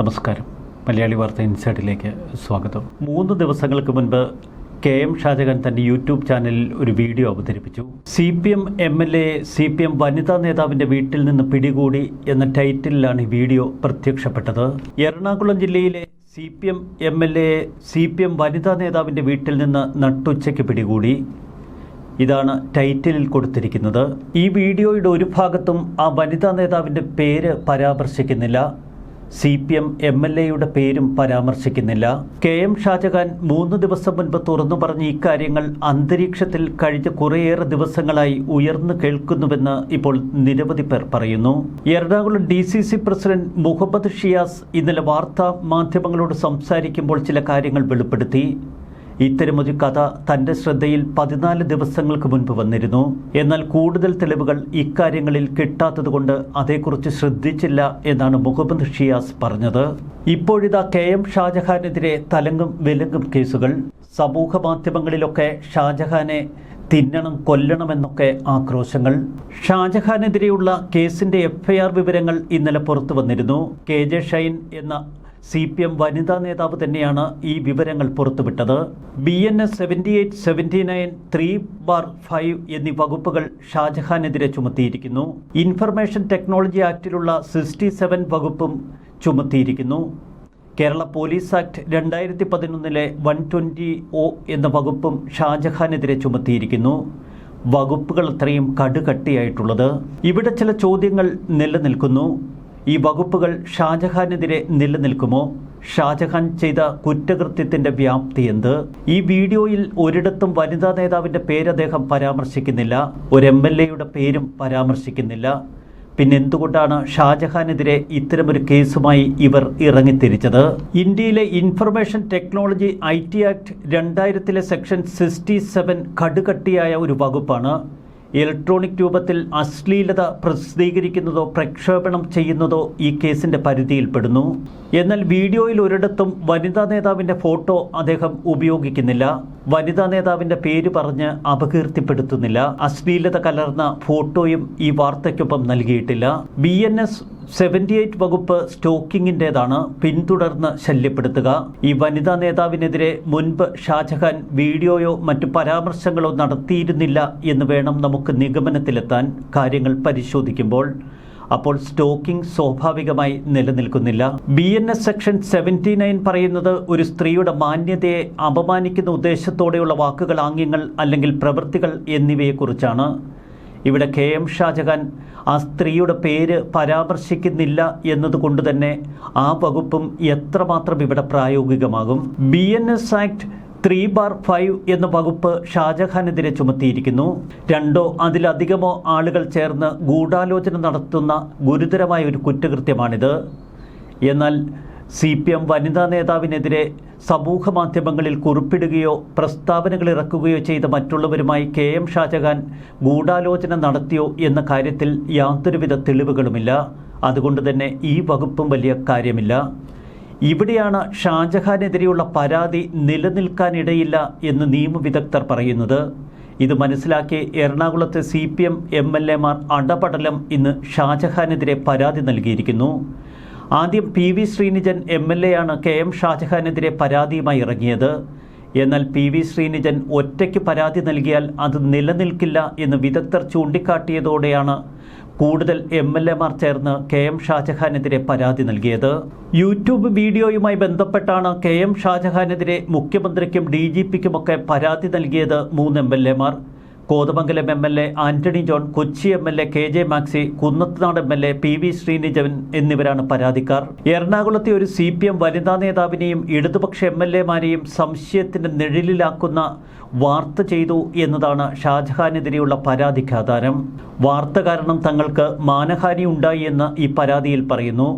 നമസ്കാരം. മലയാളി വാർത്ത ഇൻസൈഡിലേക്ക് സ്വാഗതം. മൂന്ന് ദിവസങ്ങൾക്ക് മുൻപ് കെ എം ഷാജഹാൻ തന്റെ യൂട്യൂബ് ചാനലിൽ ഒരു വീഡിയോ അവതരിപ്പിച്ചു. C P M M L A C P M വനിതാ നേതാവിന്റെ വീട്ടിൽ നിന്ന് പിടികൂടി എന്ന ടൈറ്റിലാണ് ഈ വീഡിയോ പ്രത്യക്ഷപ്പെട്ടത്. എറണാകുളം ജില്ലയിലെ C P M M L A C P M വനിതാ നേതാവിന്റെ വീട്ടിൽ നിന്ന് നട്ടുച്ചയ്ക്ക് പിടികൂടി. ഇതാണ് ടൈറ്റിലിൽ കൊടുത്തിരിക്കുന്നത്. ഈ വീഡിയോയുടെ ഒരു ഭാഗത്തും ആ വനിതാ നേതാവിന്റെ പേര് പരാമർശിക്കുന്നില്ല. C P M M L എയുടെ പേരും പരാമർശിക്കുന്നില്ല. കെ എം ഷാജഹാൻ മൂന്ന് ദിവസം മുൻപ് തുറന്നു പറഞ്ഞ ഇക്കാര്യങ്ങൾ അന്തരീക്ഷത്തിൽ കഴിഞ്ഞ കുറേയേറെ ദിവസങ്ങളായി ഉയർന്നു കേൾക്കുന്നുവെന്ന് ഇപ്പോൾ നിരവധി പേർ പറയുന്നു. Ernakulam D C C president Muhammad Shiyas ഇന്നലെ വാർത്താ മാധ്യമങ്ങളോട് സംസാരിക്കുമ്പോൾ ചില കാര്യങ്ങൾ വെളിപ്പെടുത്തി. ഇത്തരമൊരു കഥ തന്റെ ശ്രദ്ധയിൽ പതിനാല് ദിവസങ്ങൾക്ക് മുൻപ് വന്നിരുന്നു. എന്നാൽ കൂടുതൽ തെളിവുകൾ ഇക്കാര്യങ്ങളിൽ കിട്ടാത്തതുകൊണ്ട് അതേക്കുറിച്ച് ശ്രദ്ധിച്ചില്ല എന്നാണ് മുഹമ്മദ് ഷിയാസ് പറഞ്ഞത്. ഇപ്പോഴിതാ കെ എം ഷാജഹാനെതിരെ തലങ്ങും വിലങ്ങും കേസുകൾ. സമൂഹ മാധ്യമങ്ങളിലൊക്കെ ഷാജഹാനെ തിന്നണം കൊല്ലണമെന്നൊക്കെ ആക്രോശങ്ങൾ. ഷാജഹാനെതിരെയുള്ള കേസിന്റെ എഫ്ഐആർ വിവരങ്ങൾ ഇന്നലെ പുറത്തു വന്നിരുന്നു. കെ ജെ ഷൈൻ എന്ന സി പി എം വനിതാ നേതാവ് തന്നെയാണ് ഈ വിവരങ്ങൾ പുറത്തുവിട്ടത്. B N S seventy eight seventy nine three bar five എന്നീ വകുപ്പുകൾ ഷാജഹാനെതിരെ ചുമത്തിയിരിക്കുന്നു. ഇൻഫർമേഷൻ ടെക്നോളജി ആക്ടിലുള്ള സിക്സ്റ്റി സെവൻ വകുപ്പും ചുമത്തിയിരിക്കുന്നു. കേരള പോലീസ് ആക്ട് രണ്ടായിരത്തി പതിനൊന്നിലെ വൺ ട്വന്റി ഒ എന്ന വകുപ്പും ഷാജഹാനെതിരെ ചുമത്തിയിരിക്കുന്നു. വകുപ്പുകൾ അത്രയും കടുകട്ടിയായിട്ടുള്ളത്. ഇവിടെ ചില ചോദ്യങ്ങൾ നിലനിൽക്കുന്നു. ഈ വകുപ്പുകൾ ഷാജഹാനെതിരെ നിലനിൽക്കുമോ? ഷാജഹാൻ ചെയ്ത കുറ്റകൃത്യത്തിന്റെ വ്യാപ്തി എന്ത്? ഈ വീഡിയോയിൽ ഒരിടത്തും വനിതാ നേതാവിന്റെ പേര് അദ്ദേഹം പരാമർശിക്കുന്നില്ല. ഒരു എം എൽ എയുടെ പേരും പരാമർശിക്കുന്നില്ല. പിന്നെ എന്തുകൊണ്ടാണ് ഷാജഹാനെതിരെ ഇത്തരമൊരു കേസുമായി ഇവർ ഇറങ്ങിത്തിരിച്ചത്? ഇന്ത്യയിലെ information technology I T act രണ്ടായിരത്തിലെ section sixty seven കടുകട്ടിയായ ഒരു വകുപ്പാണ്. ഇലക്ട്രോണിക് രൂപത്തിൽ അശ്ലീലത പ്രസിദ്ധീകരിക്കുന്നതോ പ്രക്ഷേപണം ചെയ്യുന്നതോ ഈ കേസിന്റെ പരിധിയിൽപ്പെടുന്നു. എന്നാൽ വീഡിയോയിൽ ഒരിടത്തും വനിതാ നേതാവിന്റെ ഫോട്ടോ അദ്ദേഹം ഉപയോഗിക്കുന്നില്ല. വനിതാ നേതാവിന്റെ പേര് പറഞ്ഞ് അപകീർത്തിപ്പെടുത്തുന്നില്ല. അശ്ലീലത കലർന്ന ഫോട്ടോയും ഈ വാർത്തയ്ക്കൊപ്പം നൽകിയിട്ടില്ല. B N S seventy eight വകുപ്പ് സ്റ്റോക്കിങ്ങിന്റെതാണ് പിന്തുടർന്ന് ശല്യപ്പെടുത്തുക. ഈ വനിതാ നേതാവിനെതിരെ മുൻപ് ഷാജഹാൻ വീഡിയോയോ മറ്റു പരാമർശങ്ങളോ നടത്തിയിരുന്നില്ല എന്ന് വേണം നമുക്ക് നിഗമനത്തിലെത്താൻ കാര്യങ്ങൾ പരിശോധിക്കുമ്പോൾ അപ്പോൾ സ്റ്റോക്കിംഗ് സ്വാഭാവികമായി നിലനിൽക്കുന്നില്ല. B N S section seventy nine പറയുന്നത് ഒരു സ്ത്രീയുടെ മാന്യതയെ അപമാനിക്കുന്ന ഉദ്ദേശത്തോടെയുള്ള വാക്കുകൾ ആംഗ്യങ്ങൾ അല്ലെങ്കിൽ പ്രവൃത്തികൾ എന്നിവയെക്കുറിച്ചാണ്. ഇവിടെ കെ എം ഷാജഹാൻ ആ സ്ത്രീയുടെ പേര് പരാമർശിക്കുന്നില്ല എന്നതുകൊണ്ട് തന്നെ ആ വകുപ്പും എത്രമാത്രം ഇവിടെ പ്രായോഗികമാകും? B N S act three bar five എന്ന വകുപ്പ് ഷാജഹാനെതിരെ ചുമത്തിയിരിക്കുന്നു. രണ്ടോ അതിലധികമോ ആളുകൾ ചേർന്ന് ഗൂഢാലോചന നടത്തുന്ന ഗുരുതരമായ ഒരു കുറ്റകൃത്യമാണിത്. എന്നാൽ സി പി എം വനിതാ നേതാവിനെതിരെ സമൂഹ മാധ്യമങ്ങളിൽ കുറിപ്പിടുകയോ പ്രസ്താവനകൾ ഇറക്കുകയോ ചെയ്ത മറ്റുള്ളവരുമായി കെ എം ഷാജഹാൻ ഗൂഢാലോചന നടത്തിയോ എന്ന കാര്യത്തിൽ യാതൊരുവിധ തെളിവുകളുമില്ല. അതുകൊണ്ട് തന്നെ ഈ വകുപ്പും വലിയ കാര്യമില്ല. ഇവിടെയാണ് ഷാജഹാനെതിരെയുള്ള പരാതി നിലനിൽക്കാനിടയില്ല എന്ന് നിയമവിദഗ്ധർ പറയുന്നത്. ഇത് മനസ്സിലാക്കി എറണാകുളത്തെ C P M M L എമാർ അടപടലം ഇന്ന് ഷാജഹാനെതിരെ പരാതി നൽകിയിരിക്കുന്നു. ആദ്യം P V Sreenijan M L A ആണ് കെ എം ഷാജഹാനെതിരെ പരാതിയുമായി ഇറങ്ങിയത്. എന്നാൽ പി വി ശ്രീനിജൻ ഒറ്റയ്ക്ക് പരാതി നൽകിയാൽ അത് നിലനിൽക്കില്ല എന്ന് വിദഗ്ധർ ചൂണ്ടിക്കാട്ടിയതോടെയാണ് കൂടുതൽ എം എൽ എമാർ ചേർന്ന് കെ എം ഷാജഹാനെതിരെ പരാതി നൽകിയത്. യൂട്യൂബ് വീഡിയോയുമായി ബന്ധപ്പെട്ടാണ് കെ എം ഷാജഹാനെതിരെ മുഖ്യമന്ത്രിക്കും ഡി ജി പിക്കുമൊക്കെ പരാതി നൽകിയത് മൂന്ന് എം എൽ എമാർ Kothamangalam M L A Antony John Kochi M L A K J Maxi Kunnathunad M L A P V Sreenijavan എന്നിവരാണ് പരാതിക്കാർ. എറണാകുളത്തെ ഒരു സി പി എം വനിതാ നേതാവിനെയും ഇടതുപക്ഷ എം എൽ എമാരെയും സംശയത്തിന്റെ നിഴലിലാക്കുന്ന വാർത്ത ചെയ്തു എന്നതാണ് ഷാജഹാനെതിരെയുള്ള പരാതിക്ക് ആധാരം വാർത്ത കാരണം തങ്ങൾക്ക് മാനഹാനി ഉണ്ടായി എന്ന് ഈ പരാതിയിൽ പറയുന്നു.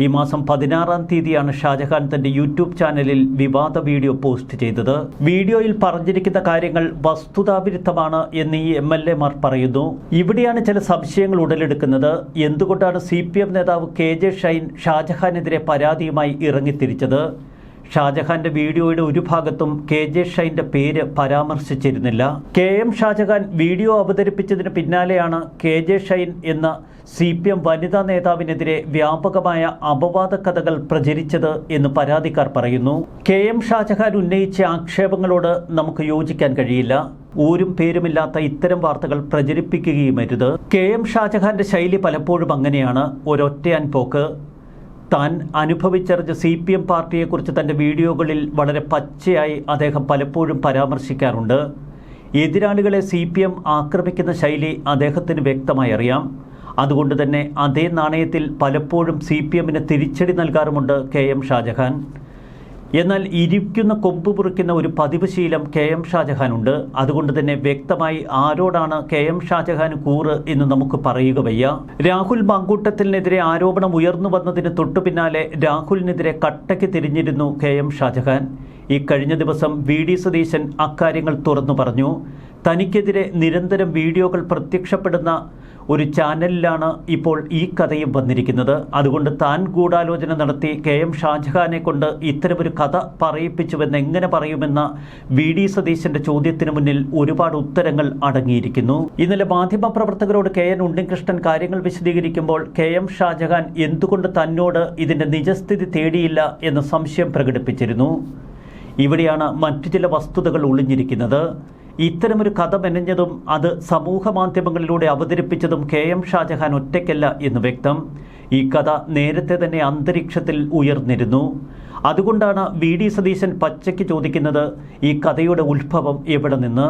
ഈ മാസം പതിനാറാം തീയതിയാണ് ഷാജഹാൻ തന്റെ യൂട്യൂബ് ചാനലിൽ വിവാദ വീഡിയോ പോസ്റ്റ് ചെയ്തത്. വീഡിയോയിൽ പറഞ്ഞിരിക്കുന്ന കാര്യങ്ങൾ വസ്തുതാവിരുദ്ധമാണ് എന്ന് ഈ എം എൽ എമാർ പറയുന്നു. ഇവിടെയാണ് ചില സംശയങ്ങൾ ഉടലെടുക്കുന്നത്. എന്തുകൊണ്ടാണ് സി പി എം നേതാവ് കെ ജെ ഷൈൻ ഷാജഹാനെതിരെ പരാതിയുമായി ഇറങ്ങിത്തിരിച്ചത്? ഷാജഹാന്റെ വീഡിയോയുടെ ഒരു ഭാഗത്തും കെ ജെ ഷൈന്റെ പേര് പരാമർശിച്ചിരുന്നില്ല. കെ എം ഷാജഹാൻ വീഡിയോ അവതരിപ്പിച്ചതിന് പിന്നാലെയാണ് കെ ജെ ഷൈൻ എന്ന സി പി എം വനിതാ നേതാവിനെതിരെ വ്യാപകമായ അപവാദ കഥകൾ പ്രചരിച്ചത് എന്ന് പരാതിക്കാർ പറയുന്നു. കെ എം ഷാജഹാൻ ഉന്നയിച്ച ആക്ഷേപങ്ങളോട് നമുക്ക് യോജിക്കാൻ കഴിയില്ല. ഊരും പേരുമില്ലാത്ത ഇത്തരം വാർത്തകൾ പ്രചരിപ്പിക്കുകയും അരുത് കെ എം ഷാജഹാന്റെ ശൈലി പലപ്പോഴും അങ്ങനെയാണ്. ഒരൊറ്റയാൻ പോക്ക് താൻ അനുഭവിച്ചറിഞ്ഞ സി പി എം പാർട്ടിയെക്കുറിച്ച് തന്റെ വീഡിയോകളിൽ വളരെ പച്ചയായി അദ്ദേഹം പലപ്പോഴും പരാമർശിക്കാറുണ്ട്. എതിരാളികളെ സി പി എം ആക്രമിക്കുന്ന ശൈലി അദ്ദേഹത്തിന് വ്യക്തമായി അറിയാം. അതുകൊണ്ട് തന്നെ അതേ നാണയത്തിൽ പലപ്പോഴും സി പി എമ്മിന് തിരിച്ചടി നൽകാറുമുണ്ട് കെ എം ഷാജഹാൻ. എന്നാൽ ഇരിക്കുന്ന കൊമ്പ് മുറിക്കുന്ന ഒരു പതിവ് ശീലം കെ എം ഷാജഹാനുണ്ട്. അതുകൊണ്ട് തന്നെ വ്യക്തമായി ആരോടാണ് കെ എം ഷാജഹാൻ കൂറ് എന്ന് നമുക്ക് പറയുക വയ്യ. രാഹുൽ മങ്കൂട്ടത്തിനെതിരെ ആരോപണം ഉയർന്നു വന്നതിന് തൊട്ടു പിന്നാലെ രാഹുലിനെതിരെ കട്ടയ്ക്ക് തിരിഞ്ഞിരുന്നു കെ എം ഷാജഹാൻ. ഈ കഴിഞ്ഞ ദിവസം വി ഡി സതീശൻ അക്കാര്യങ്ങൾ തുറന്നു പറഞ്ഞു. തനിക്കെതിരെ നിരന്തരം വീഡിയോകൾ പ്രത്യക്ഷപ്പെടുന്ന ഒരു ചാനലിലാണ് ഇപ്പോൾ ഈ കഥയും വന്നിരിക്കുന്നത്. അതുകൊണ്ട് താൻ ഗൂഢാലോചന നടത്തി കെ എം ഷാജഹാനെ കൊണ്ട് ഇത്തരമൊരു കഥ പറയിപ്പിച്ചുവെന്ന് എങ്ങനെ പറയുമെന്ന വി ഡി സതീശന്റെ ചോദ്യത്തിന് മുന്നിൽ ഒരുപാട് ഉത്തരങ്ങൾ അടങ്ങിയിരിക്കുന്നു. ഇന്നലെ മാധ്യമപ്രവർത്തകരോട് കെ എൻ ഉണ്ണികൃഷ്ണൻ കാര്യങ്ങൾ വിശദീകരിക്കുമ്പോൾ കെ എം ഷാജഹാൻ എന്തുകൊണ്ട് തന്നോട് ഇതിന്റെ നിജസ്ഥിതി തേടിയില്ല എന്ന സംശയം പ്രകടിപ്പിച്ചിരുന്നു. ഇവിടെയാണ് മറ്റു ചില വസ്തുതകൾ ഒളിഞ്ഞിരിക്കുന്നത്. ഇത്തരമൊരു കഥ മെനഞ്ഞതും അത് സമൂഹ മാധ്യമങ്ങളിലൂടെ അവതരിപ്പിച്ചതും കെ എം ഷാജഹാൻ ഒറ്റയ്ക്കല്ല എന്ന് വ്യക്തം. ഈ കഥ നേരത്തെ തന്നെ അന്തരീക്ഷത്തിൽ ഉയർന്നിരുന്നു. അതുകൊണ്ടാണ് വി ഡി സതീശൻ പച്ചയ്ക്ക് ചോദിക്കുന്നത് ഈ കഥയുടെ ഉത്ഭവം എവിടെ നിന്ന്?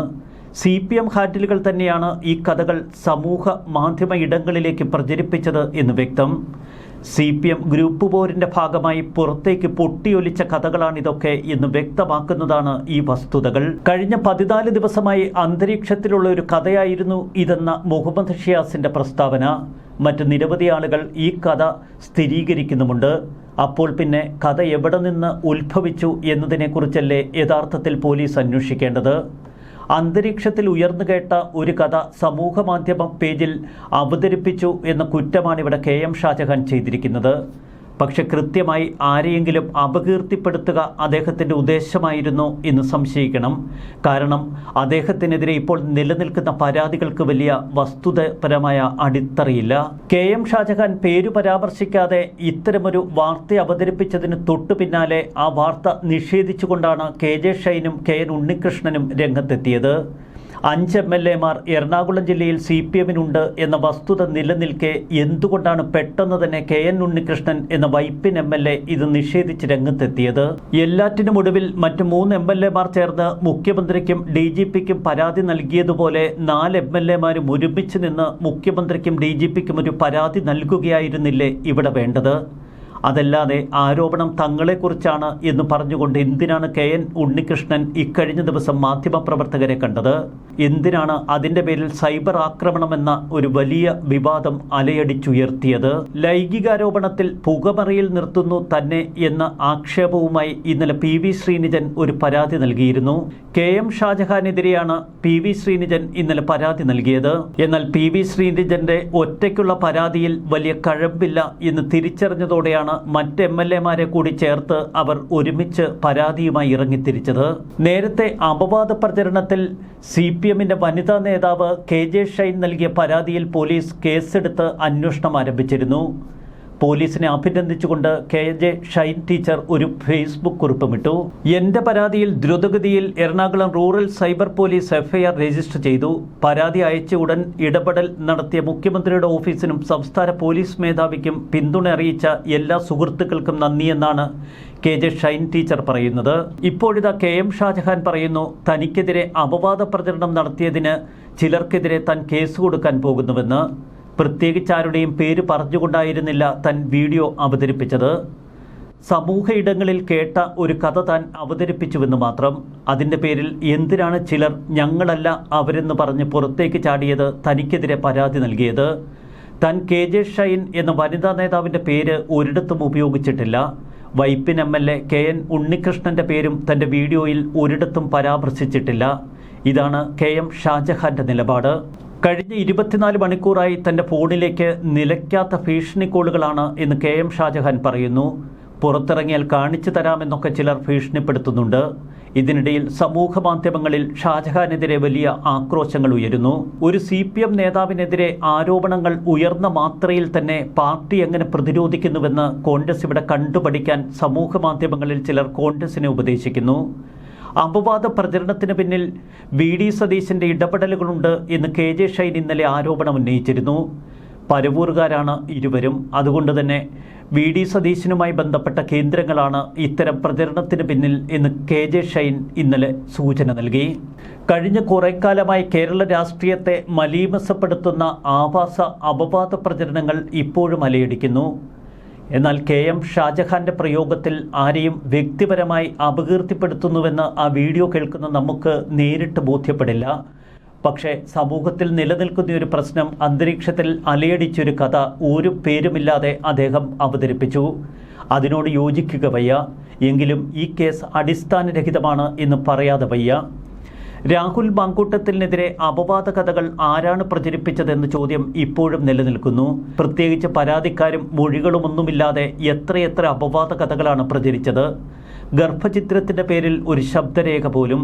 സി പി എം ഹാറ്റലുകൾ തന്നെയാണ് ഈ കഥകൾ സമൂഹ മാധ്യമ ഇടങ്ങളിലേക്ക് പ്രചരിപ്പിച്ചത് എന്ന് വ്യക്തം. സി പി എം ഗ്രൂപ്പ് പോരിന്റെ ഭാഗമായി പുറത്തേക്ക് പൊട്ടിയൊലിച്ച കഥകളാണിതൊക്കെ എന്ന് വ്യക്തമാക്കുന്നതാണ് ഈ വസ്തുതകൾ. കഴിഞ്ഞ പതിനാല് ദിവസമായി അന്തരീക്ഷത്തിലുള്ള ഒരു കഥയായിരുന്നു ഇതെന്ന മുഹമ്മദ് ഷിയാസിന്റെ പ്രസ്താവന. മറ്റ് നിരവധി ആളുകൾ ഈ കഥ സ്ഥിരീകരിക്കുന്നുമുണ്ട്. അപ്പോൾ പിന്നെ കഥ എവിടെ നിന്ന് ഉത്ഭവിച്ചു എന്നതിനെക്കുറിച്ചല്ലേ യഥാർത്ഥത്തിൽ പോലീസ് അന്വേഷിക്കേണ്ടത്? അന്തരീക്ഷത്തിൽ ഉയർന്നു കേട്ട ഒരു കഥ സമൂഹ മാധ്യമ പേജിൽ അവതരിപ്പിച്ചു എന്ന കുറ്റമാണ് ഇവിടെ കെ എം ഷാജഹാൻ ചെയ്തിരിക്കുന്നത്. പക്ഷെ കൃത്യമായി ആരെയെങ്കിലും അപകീർത്തിപ്പെടുത്തുക അദ്ദേഹത്തിന്റെ ഉദ്ദേശമായിരുന്നു എന്ന് സംശയിക്കണം. കാരണം അദ്ദേഹത്തിനെതിരെ ഇപ്പോൾ നിലനിൽക്കുന്ന പരാതികൾക്ക് വലിയ വസ്തുതപരമായ അടിത്തറയില്ല. കെ എം ഷാജഹാൻ പേരു പരാമർശിക്കാതെ ഇത്തരമൊരു വാർത്ത അവതരിപ്പിച്ചതിന് തൊട്ടു പിന്നാലെ ആ വാർത്ത നിഷേധിച്ചുകൊണ്ടാണ് കെ ജെ ഷൈനും കെ എൻ ഉണ്ണികൃഷ്ണനും രംഗത്തെത്തിയത്. അഞ്ച് എം എൽ എമാർ എറണാകുളം ജില്ലയിൽ സി പി എമ്മിനുണ്ട് എന്ന വസ്തുത നിലനിൽക്കെ എന്തുകൊണ്ടാണ് പെട്ടെന്ന് തന്നെ കെ എൻ ഉണ്ണികൃഷ്ണൻ എന്ന വൈപ്പിൻ എം എൽ എ ഇത് നിഷേധിച്ച് രംഗത്തെത്തിയത്? എല്ലാറ്റിനും ഒടുവിൽ മറ്റ് മൂന്ന് എം എൽ എമാർ ചേർന്ന് മുഖ്യമന്ത്രിക്കും ഡി ജി പിക്കും പരാതി നൽകിയതുപോലെ നാല് എം എൽ എമാരും ഒരുമിച്ച് നിന്ന് മുഖ്യമന്ത്രിക്കും ഡി ജി പിക്കും ഒരു പരാതി നൽകുകയായിരുന്നില്ലേ ഇവിടെ വേണ്ടത്? അതല്ലാതെ ആരോപണം തങ്ങളെക്കുറിച്ചാണ് എന്ന് പറഞ്ഞുകൊണ്ട് എന്തിനാണ് കെ എൻ ഉണ്ണികൃഷ്ണൻ ഇക്കഴിഞ്ഞ ദിവസം മാധ്യമപ്രവർത്തകരെ കണ്ടത്? എന്തിനാണ് അതിന്റെ പേരിൽ സൈബർ ആക്രമണമെന്ന ഒരു വലിയ വിവാദം അലയടിച്ചുയർത്തിയത്? ലൈംഗികാരോപണത്തിൽ പുകമറയിൽ നിർത്തുന്നു തന്നെ എന്ന ആക്ഷേപവുമായി ഇന്നലെ പി വി ശ്രീനിജൻ ഒരു പരാതി നൽകിയിരുന്നു. കെ എം ഷാജഹാനെതിരെയാണ് പി വി ശ്രീനിജൻ ഇന്നലെ പരാതി നൽകിയത്. എന്നാൽ പി വി ശ്രീനിജന്റെ ഒറ്റയ്ക്കുള്ള പരാതിയിൽ വലിയ കഴമ്പില്ല എന്ന് തിരിച്ചറിഞ്ഞതോടെയാണ് മറ്റ് എം എൽ എമാരെ കൂടി ചേർത്ത് അവർ ഒരുമിച്ച് പരാതിയുമായി ഇറങ്ങിത്തിരിച്ചത്. നേരത്തെ അപവാദ പ്രചരണത്തിൽ സി പി എമ്മിന്റെ വനിതാ നേതാവ് കെ ജെ ഷൈൻ നൽകിയ പരാതിയിൽ പോലീസ് കേസെടുത്ത് അന്വേഷണം ആരംഭിച്ചിരുന്നു. പോലീസിനെ അഭിനന്ദിച്ചുകൊണ്ട് കെ ജെ ഷൈൻ ടീച്ചർ ഒരു ഫേസ്ബുക്ക് കുറിപ്പുമിട്ടു. എന്റെ പരാതിയിൽ ദ്രുതഗതിയിൽ Ernakulam rural cyber police FIR register ചെയ്തു. പരാതി അയച്ച ഉടൻ ഇടപെടൽ നടത്തിയ മുഖ്യമന്ത്രിയുടെ ഓഫീസിനും സംസ്ഥാന പോലീസ് മേധാവിക്കും പിന്തുണ അറിയിച്ച എല്ലാ സുഹൃത്തുക്കൾക്കും നന്ദിയെന്നാണ് കെ ജെ ഷൈൻ ടീച്ചർ പറയുന്നത്. ഇപ്പോഴിതാ കെ എം ഷാജഹാൻ പറയുന്നു തനിക്കെതിരെ അപവാദ പ്രചരണം നടത്തിയതിന് ചിലർക്കെതിരെ താൻ കേസ് കൊടുക്കാൻ പോകുന്നുവെന്ന്. പ്രത്യേകിച്ച് ആരുടെയും പേര് പറഞ്ഞുകൊണ്ടായിരുന്നില്ല തൻ വീഡിയോ അവതരിപ്പിച്ചത്. സമൂഹ ഇടങ്ങളിൽ കേട്ട ഒരു കഥ താൻ അവതരിപ്പിച്ചുവെന്ന് മാത്രം. അതിന്റെ പേരിൽ എന്തിനാണ് ചിലർ ഞങ്ങളല്ല അവരെന്ന് പറഞ്ഞ് പുറത്തേക്ക് ചാടിയത് തനിക്കെതിരെ പരാതി നൽകിയത്. താൻ കെ ജെ ഷൈൻ എന്ന വനിതാ നേതാവിന്റെ പേര് ഒരിടത്തും ഉപയോഗിച്ചിട്ടില്ല. Vypin M L A K N ഉണ്ണികൃഷ്ണന്റെ പേരും തന്റെ വീഡിയോയിൽ ഒരിടത്തും പരാമർശിച്ചിട്ടില്ല. ഇതാണ് കെ എം ഷാജഹാന്റെ നിലപാട്. കഴിഞ്ഞ ഇരുപത്തിനാല് മണിക്കൂറായി തന്റെ ഫോണിലേക്ക് നിലയ്ക്കാത്ത ഭീഷണി കോളുകളാണ് എന്ന് കെ എം ഷാജഹാൻ പറയുന്നു. പുറത്തിറങ്ങിയാൽ കാണിച്ചു തരാമെന്നൊക്കെ ചിലർ ഭീഷണിപ്പെടുത്തുന്നുണ്ട്. ഇതിനിടയിൽ സമൂഹ മാധ്യമങ്ങളിൽ ഷാജഹാനെതിരെ വലിയ ആക്രോശങ്ങൾ ഉയരുന്നു. ഒരു സി പി എം നേതാവിനെതിരെ ആരോപണങ്ങൾ ഉയർന്ന മാത്രയിൽ തന്നെ പാർട്ടി എങ്ങനെ പ്രതിരോധിക്കുന്നുവെന്ന് കോൺഗ്രസ് ഇവിടെ കണ്ടുപഠിക്കാൻ സമൂഹ മാധ്യമങ്ങളിൽ ചിലർ കോൺഗ്രസിനെ ഉപദേശിക്കുന്നു. അപവാദ പ്രചരണത്തിന് പിന്നിൽ വി ഡി സതീശന്റെ ഇടപെടലുകളുണ്ട് എന്ന് കെ ജെ ഷൈൻ ഇന്നലെ ആരോപണം ഉന്നയിച്ചിരുന്നു. പരവൂറുകാരാണ് ഇരുവരും. അതുകൊണ്ട് തന്നെ വി ഡി സതീശനുമായി ബന്ധപ്പെട്ട കേന്ദ്രങ്ങളാണ് ഇത്തരം പ്രചരണത്തിന് പിന്നിൽ എന്ന് കെ ജെ ഷൈൻ ഇന്നലെ സൂചന നൽകി. കഴിഞ്ഞ കുറേക്കാലമായി കേരള രാഷ്ട്രീയത്തെ മലീമസപ്പെടുത്തുന്ന ആവാസ അപവാദ പ്രചരണങ്ങൾ ഇപ്പോഴും അലയടിക്കുന്നു. എന്നാൽ കെ എം ഷാജഹാന്റെ പ്രയോഗത്തിൽ ആരെയും വ്യക്തിപരമായി അപകീർത്തിപ്പെടുത്തുന്നുവെന്ന് ആ വീഡിയോ കേൾക്കുന്ന നമുക്ക് നേരിട്ട് ബോധ്യപ്പെടില്ല. പക്ഷേ സമൂഹത്തിൽ നിലനിൽക്കുന്ന ഒരു പ്രശ്നം അന്തരീക്ഷത്തിൽ അലയടിച്ചൊരു കഥ ഒരു പേരുമില്ലാതെ അദ്ദേഹം അവതരിപ്പിച്ചു. അതിനോട് യോജിക്കുക വയ്യ. എങ്കിലും ഈ കേസ് അടിസ്ഥാനരഹിതമാണ് എന്ന് പറയാതെ വയ്യ. രാഹുൽ മാങ്കൂട്ടത്തിനെതിരെ അപവാദ കഥകൾ ആരാണ് പ്രചരിപ്പിച്ചതെന്ന ചോദ്യം ഇപ്പോഴും നിലനിൽക്കുന്നു. പ്രത്യേകിച്ച് പരാതിക്കാരും മൊഴികളുമൊന്നുമില്ലാതെ എത്രയെത്ര അപവാദ കഥകളാണ് പ്രചരിച്ചത്. ഗർഭചിത്രത്തിന്റെ പേരിൽ ഒരു ശബ്ദരേഖ പോലും.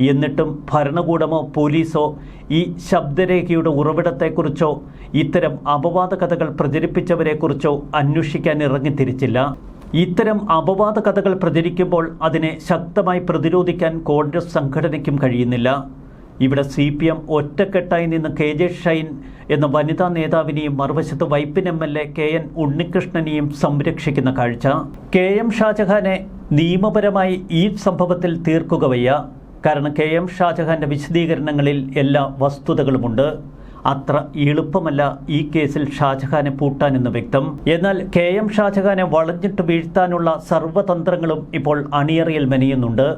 എന്നിട്ടും ഭരണകൂടമോ പോലീസോ ഈ ശബ്ദരേഖയുടെ ഉറവിടത്തെക്കുറിച്ചോ ഇത്തരം അപവാദ കഥകൾ പ്രചരിപ്പിച്ചവരെക്കുറിച്ചോ അന്വേഷിക്കാൻ ഇറങ്ങിത്തിരിച്ചില്ല. ഇത്തരം അപവാദ കഥകൾ പ്രചരിക്കുമ്പോൾ അതിനെ ശക്തമായി പ്രതിരോധിക്കാൻ കോൺഗ്രസ് സംഘടനയ്ക്കും കഴിയുന്നില്ല. ഇവിടെ സി പി എം ഒറ്റക്കെട്ടായി നിന്ന് കെ ജെ ഷൈൻ എന്ന വനിതാ നേതാവിനെയും മറുവശത്ത് Vypin M L A K N ഉണ്ണികൃഷ്ണനെയും സംരക്ഷിക്കുന്ന കാഴ്ച. കെ എം ഷാജഹാനെ നിയമപരമായി ഈ സംഭവത്തിൽ തീർക്കുക വയ്യ. കാരണം കെ എം ഷാജഹാന്റെ വിശദീകരണങ്ങളിൽ എല്ലാ വസ്തുതകളുമുണ്ട്. അത്ര എളുപ്പമല്ല ഈ കേസിൽ ഷാജഹാനെ പൂട്ടാനെന്ന് വ്യക്തം. എന്നാൽ കെ എം ഷാജഹാനെ വളഞ്ഞിട്ട് വീഴ്ത്താനുള്ള സർവതന്ത്രങ്ങളും ഇപ്പോൾ അണിയറയിൽ മെനയുന്നുണ്ട്.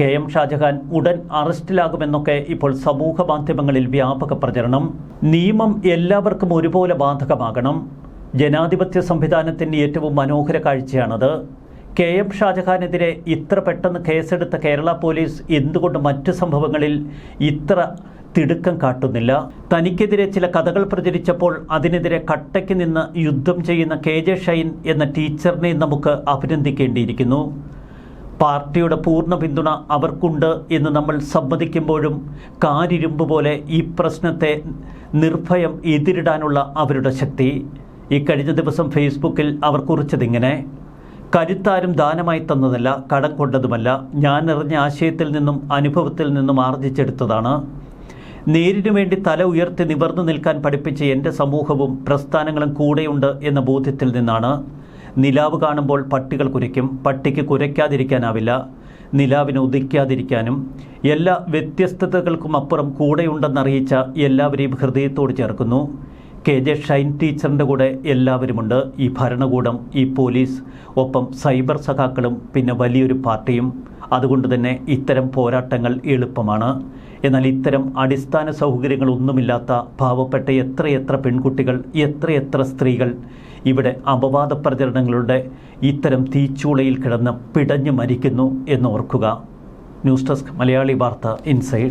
കെ എം ഷാജഹാൻ ഉടൻ അറസ്റ്റിലാകുമെന്നൊക്കെ ഇപ്പോൾ സമൂഹ മാധ്യമങ്ങളിൽ വ്യാപക പ്രചരണം. നിയമം എല്ലാവർക്കും ഒരുപോലെ ബാധകമാകണം. ജനാധിപത്യ സംവിധാനത്തിന്റെ ഏറ്റവും മനോഹര കാഴ്ചയാണത്. കെ എം ഷാജഹാനെതിരെ ഇത്ര പെട്ടെന്ന് കേസെടുത്ത കേരള പോലീസ് എന്തുകൊണ്ട് മറ്റു സംഭവങ്ങളിൽ ഇത്ര തിടുക്കം കാട്ടുന്നില്ല. തനിക്കെതിരെ ചില കഥകൾ പ്രചരിച്ചപ്പോൾ അതിനെതിരെ കട്ടയ്ക്ക് നിന്ന് യുദ്ധം ചെയ്യുന്ന കെ ജെ ഷൈൻ എന്ന ടീച്ചറിനെ നമുക്ക് അഭിനന്ദിക്കേണ്ടിയിരിക്കുന്നു. പാർട്ടിയുടെ പൂർണ പിന്തുണ അവർക്കുണ്ട് എന്ന് നമ്മൾ സമ്മതിക്കുമ്പോഴും കാരിരുമ്പ് പോലെ ഈ പ്രശ്നത്തെ നിർഭയം എതിരിടാനുള്ള അവരുടെ ശക്തി. ഈ കഴിഞ്ഞ ദിവസം ഫേസ്ബുക്കിൽ അവർ കുറിച്ചതിങ്ങനെ കരുത്താരും ദാനമായി തന്നതല്ല കടം കൊണ്ടതുമല്ല. ഞാൻ എറിഞ്ഞ ആശയത്തിൽ നിന്നും അനുഭവത്തിൽ നിന്നും ആർജിച്ചെടുത്തതാണ്. നേരിനു വേണ്ടി തല ഉയർത്തി നിവർന്നു നിൽക്കാൻ പഠിപ്പിച്ച എന്റെ സമൂഹവും പ്രസ്ഥാനങ്ങളും കൂടെയുണ്ട് എന്ന ബോധ്യത്തിൽ നിന്നാണ് നിലാവ് കാണുമ്പോൾ പട്ടികൾ കുരയ്ക്കും. പട്ടിക്ക് കുരയ്ക്കാതിരിക്കാനാവില്ല. നിലാവിനെ ഉദിക്കാതിരിക്കാനും എല്ലാ വ്യത്യസ്തതകൾക്കും അപ്പുറം കൂടെയുണ്ടെന്നറിയിച്ച എല്ലാവരെയും ഹൃദയത്തോട് ചേർക്കുന്നു. കെ ജെ ഷൈൻ ടീച്ചറിന്റെ കൂടെ എല്ലാവരുമുണ്ട്. ഈ ഭരണകൂടം ഈ പോലീസ് ഒപ്പം സൈബർ സഖാക്കളും പിന്നെ വലിയൊരു പാർട്ടിയും. അതുകൊണ്ട് തന്നെ ഇത്തരം പോരാട്ടങ്ങൾ എളുപ്പമാണ്. എന്നാൽ ഇത്തരം അടിസ്ഥാന സൗകര്യങ്ങളൊന്നുമില്ലാത്ത പാവപ്പെട്ട എത്രയെത്ര പെൺകുട്ടികൾ എത്രയെത്ര സ്ത്രീകൾ ഇവിടെ അപവാദ പ്രചരണങ്ങളുടെ ഇത്തരം തീച്ചൂളയിൽ കിടന്ന് പിടഞ്ഞു മരിക്കുന്നു എന്ന് ഓർക്കുക. ന്യൂസ് ഡെസ്ക് മലയാളി വാർത്ത ഇൻസൈഡ്.